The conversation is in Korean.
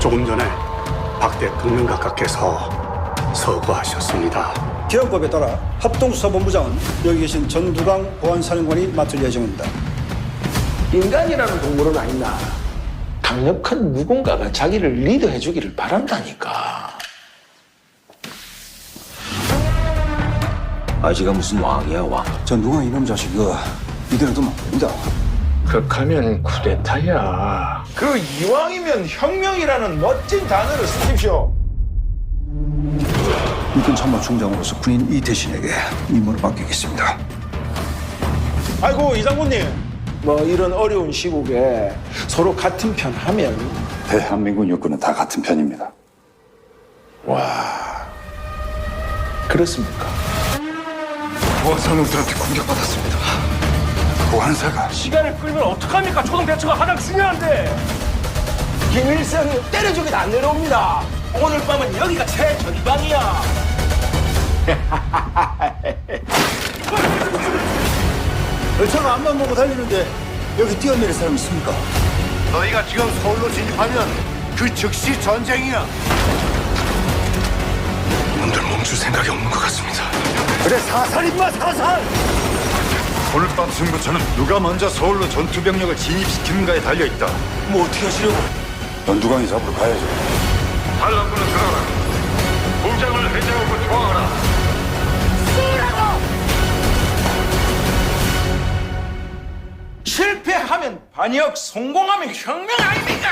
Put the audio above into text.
조금 전에 박 대통령 각하께서 서거하셨습니다. 기업법에 따라 합동수사본부장은 여기 계신 전두강 보안사령관이 맡을 예정입니다. 인간이라는 동물은 아니다. 강력한 누군가가 자기를 리드해 주기를 바란다니까. 아지가 무슨 왕이야 왕 전두강 이놈 자식이 이대로 두면 안 됩니다. 극하면 쿠데타야. 그 이왕이면 혁명이라는 멋진 단어를 쓰십시오. 육군 참모총장으로서 군인 이태신에게 임무를 맡기겠습니다. 아이고 이 장군님. 뭐 이런 어려운 시국에 서로 같은 편 하면 대한민국 육군은 다 같은 편입니다. 와 그렇습니까? 보안사놈들한테 공격받았습니다. 보안사가 시간을 끌면 어떡합니까? 초동 대처가 가장 중요한데. 김일성이 때려주기도 안 내려옵니다. 오늘 밤은 여기가 최전방이야. 열차가 앞만 보고 달리는데 여기 뛰어내릴 사람 있습니까? 너희가 지금 서울로 진입하면 그 즉시 전쟁이야. 놈들 멈출 생각이 없는 것 같습니다. 그래 사살 임마 사살. 오늘 밤 승부처는 누가 먼저 서울로 전투 병력을 진입시키는가에 달려 있다. 뭐 어떻게 하시려고? 연두광이 잡으러 가야죠. 반란군은 들어라. 공장을 해제하고 조항하라. 실패하면 반역, 성공하면 혁명 아닙니까?